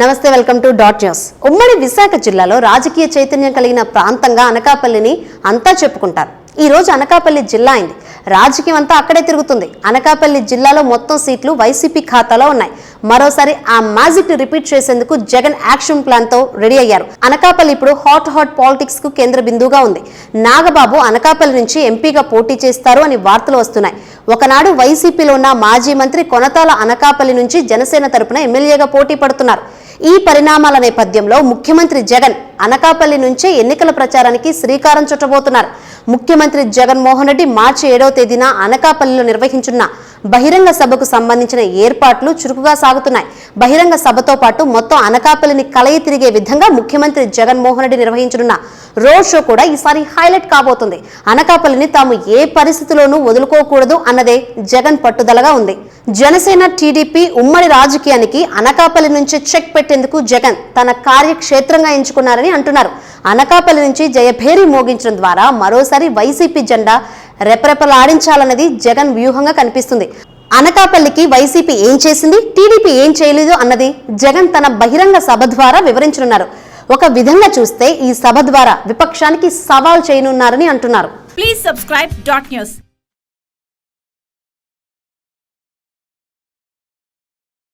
నమస్తే welcome to dot news. ఉమ్మడి విశాఖ జిల్లాలో రాజకీయ చైతన్యం కలిగిన ప్రాంతంగా అనకాపల్లిని అంతా చెప్పుకుంటారు. ఈ రోజు అనకాపల్లి జిల్లా అయింది. రాజకీయం అంతా అక్కడే తిరుగుతుంది. అనకాపల్లి జిల్లాలో మొత్తం సీట్లు వైసీపీ ఖాతాలో ఉన్నాయి. మరోసారి ఆ మ్యాజిక్ని రిపీట్ చేసేందుకు జగన్ యాక్షన్ ప్లాన్తో రెడీ అయ్యారు. అనకాపల్లి ఇప్పుడు హాట్ హాట్ పాలిటిక్స్కు కేంద్ర బిందువుగా ఉంది. నాగబాబు అనకాపల్లి నుంచి ఎంపీగా పోటీ చేస్తారు అని వార్తలు వస్తున్నాయి. ఒకనాడు వైసీపీలో ఉన్న మాజీ మంత్రి కొనతాల అనకాపల్లి నుంచి జనసేన తరపున ఎమ్మెల్యేగా పోటీ పడుతున్నారు. ఈ పరిణామాల నేపథ్యంలో ముఖ్యమంత్రి జగన్ అనకాపల్లి నుంచే ఎన్నికల ప్రచారానికి శ్రీకారం చుట్టబోతున్నారు. ముఖ్యమంత్రి జగన్మోహన్ రెడ్డి మార్చి ఏడవ తేదీన అనకాపల్లిలో నిర్వహించున్న బహిరంగ సభకు సంబంధించిన ఏర్పాట్లు చురుకుగా సాగుతున్నాయి. బహిరంగ సభతో పాటు మొత్తం అనకాపల్లిని కలయి తిరిగే విధంగా ముఖ్యమంత్రి జగన్మోహన్ రెడ్డి నిర్వహించనున్న రోడ్ షో కూడా ఈసారి హైలైట్ కాబోతుంది. అనకాపల్లిని తాము ఏ పరిస్థితిలోనూ వదులుకోకూడదు అన్నదే జగన్ పట్టుదలగా ఉంది. జనసేన టీడీపీ ఉమ్మడి రాజకీయానికి అనకాపల్లి నుంచి చెక్ పెట్టేందుకు జగన్ తన కార్యక్షేత్రంగా ఎంచుకున్నారని అంటున్నారు. అనకాపల్లి నుంచి జయభేరి మోగించడం ద్వారా మరోసారి వైసీపీ జెండా రెపరెపలాడించాలన్నది జగన్ వ్యూహంగా కనిపిస్తుంది. అనకాపల్లికి వైసీపీ ఏం చేసింది? టీడీపీ ఏం చేయలేదు అన్నది జగన్ తన బహిరంగ సభ ద్వారా వివరించనున్నారు. ఒక విధంగా చూస్తే ఈ సభ ద్వారా విపక్షానికి సవాల్ చేయనున్నారని అంటున్నారు. Please subscribe dot news